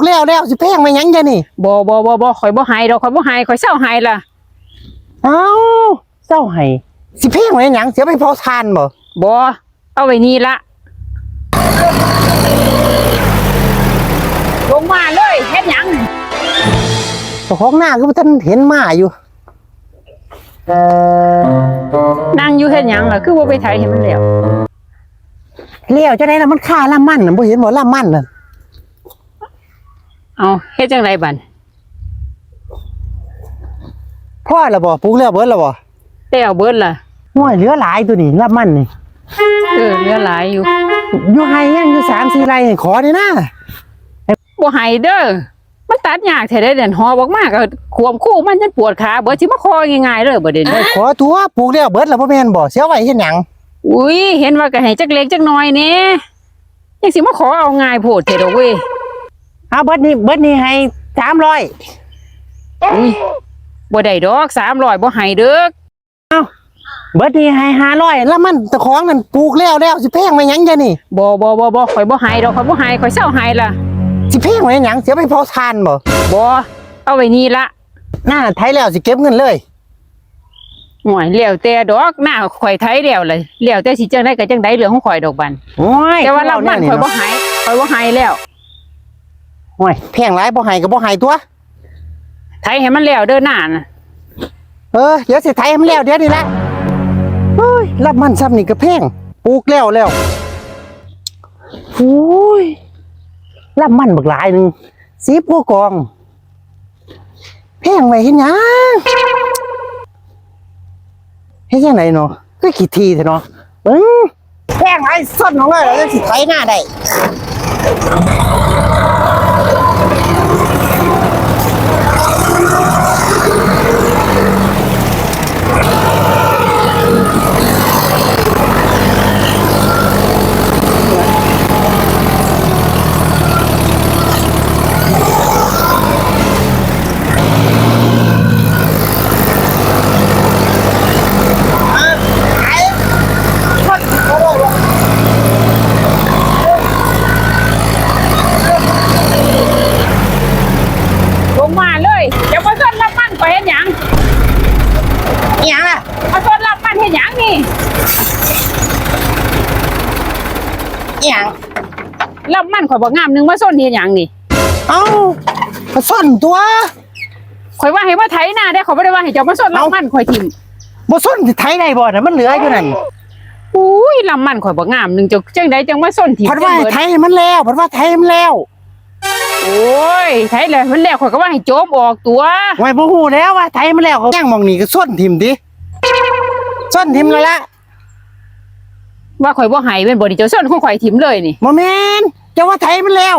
กแล้วแล้วสิแพงมาหยังจ้ะนี่บ่บ่บ่บ่ข่อยบ่ให้ดอกข่อยบ่ให้ข่อยเศร้าให้ล่ะเอ้าเจ้าให้สิแพงมาหยังเสียไปเผาทานบ่บ่เอาไว้นี่ละลงมาเลยเฮ็ดหยังเจ้าของหน้าก็บ่ทันเห็นมาอยู่นั่งอยู่เฮ็ดหยังล่ะคือบ่ไปไถให้มันแล้วเลี้ยวจะได้ละมันค่าละมันน่ะบ่เห็นบ่ละมันน่ะ เอาเฮ็ดจังไดบัดพ่อละบ่ปลูกแล้วเบิดละบ่แล้วเบิดล่ะห้วยเหลือหลายตัวนี่ละมันนี่เออเหลือหลายอยู่อยู่ไห้ยังอยู่3 4ไร่นี่ขอนี่นะบ่ให้เด้อมันตัดยากแท้ได้เด่นหอบออกมาก็ควมคู่มันจนปวดขาเบิดสิมาคอง่ายๆเด้อบ่เด่นเอ้ยขอตัวปลูกแล้วเบิดแล้วบ่แม่นบ่เสียไว้เฮ็ดหยังอุ้ยเห็นว่าก็ให้จักเล็กจักน้อยแหน่ยังสิมาขอเอาง่ายโพดเถอะดอกเว้ย เอาเบิดนี่เบิดนี่ให้300อุ้ยบ่ได้ดอก300บ่ให้เด้อเบิดนี่ให้500ละมันเจ้าของนั่นปลูกแล้วแล้วสิแพงมาหยังจ้ะนี่บ่บ่บ่บ่ข่อยบ่ให้ดอกข่อยบ่ให้ข่อยเศร้าให้ล่ะสิแพงมาหยังเสียไปเผาทานบ่บ่เอาไว้นี่ละหน้าไทยแล้วสิเก็บเงินเลยห่วยแล้วแต่ดอกหน้าข่อยไทยแล้วเลยแล้วแต่สิจังได๋ก็จังได๋เรื่องของข่อยดอกบันโอ้ยแต่ว่าลำมันข่อยบ่เนาะให้ข่อยบ่ให้แล้ว โอ้ยแพงหลายบ่ให้ก็บ่ให้ตัวไทยให้มันแล้วเด้อหน้าน่ะเออเดี๋ยวสิไทยให้มันแล้วเดี๋ยวนี้ละโอ้ยรับมันซ้ำนี่ก็แพงปลูกแล้วแล้วโอ้ยรับมันบักหลายหนึงสิบกว่ากอง แพงไว้เฮ็ดหยังเฮ็ดจังไดเนาะก็ขี้ทีแท้เนาะเบิ่งแพงหลายส้นของเลยแล้วสิไถหน้าได้ ลงมาเลยเดี๋ยวมาส่วนรับมันข่อยเฮ็ดหยัง อีหยังล่ะ มาส่วนรับมันเฮ็ดหยังนี่ อีหยัง รับมันข่อยบ่งามหนึงมาส่วนเฮ็ดหยังนี่เอ้าก็ส้นตัว ข่อยว่าให้มาไถหน้าได้ข่อยบ่ได้ว่าให้เจ้ามาส่วนรับมันข่อยทิ่มบ่ส้นสิไถได้บ่น่ะมันเหลืออยู่นั่นอุ้ยลำมันข่อยบ่งามหนึงเจ้าจังไดจังมาส่วนทิ่มเพัดว่าจังให้เบิดไถให้มันแล้วเพัดว่าไถให้มันแล้วโอ้ยไถแล้วมันแล้วข่อยก็ว่าให้โจมออกตัว ไว้บ่ฮู้แล้วว่าไถให้มันแล้วเขาย่างหมองนี่ก็ส้นทิ่มดิส้นทิ่มแล้วละว่าข่อยบ่ให้เป็นบ่นี่เจ้าส่วนของข่อยทิ่มเลยนี่บ่แม่น จะว่าไถให้มันแล้ว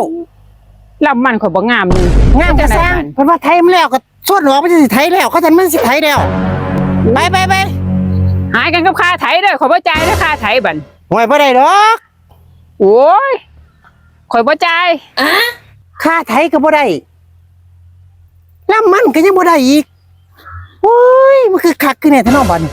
ลำมันข่อยบ่งามหนึงงามจะสร้างเพัดว่าไถให้มันแล้วก็ส้นออกมันจะสิไถแล้วเขาทันมันสิไถแล้วไปไปไปหายกันกับค่าไถเด้อข่อยบ่จ่ายเด้อค่าไถบัดไว้บ่ได้ดอกโอ้ยข่อยบ่จ่ายค่าไถก็บ่ได้แล้วมันก็ยังบ่ได้อีกโอ้ยมันคือคักคือเนี่ยท่านน้องบัดน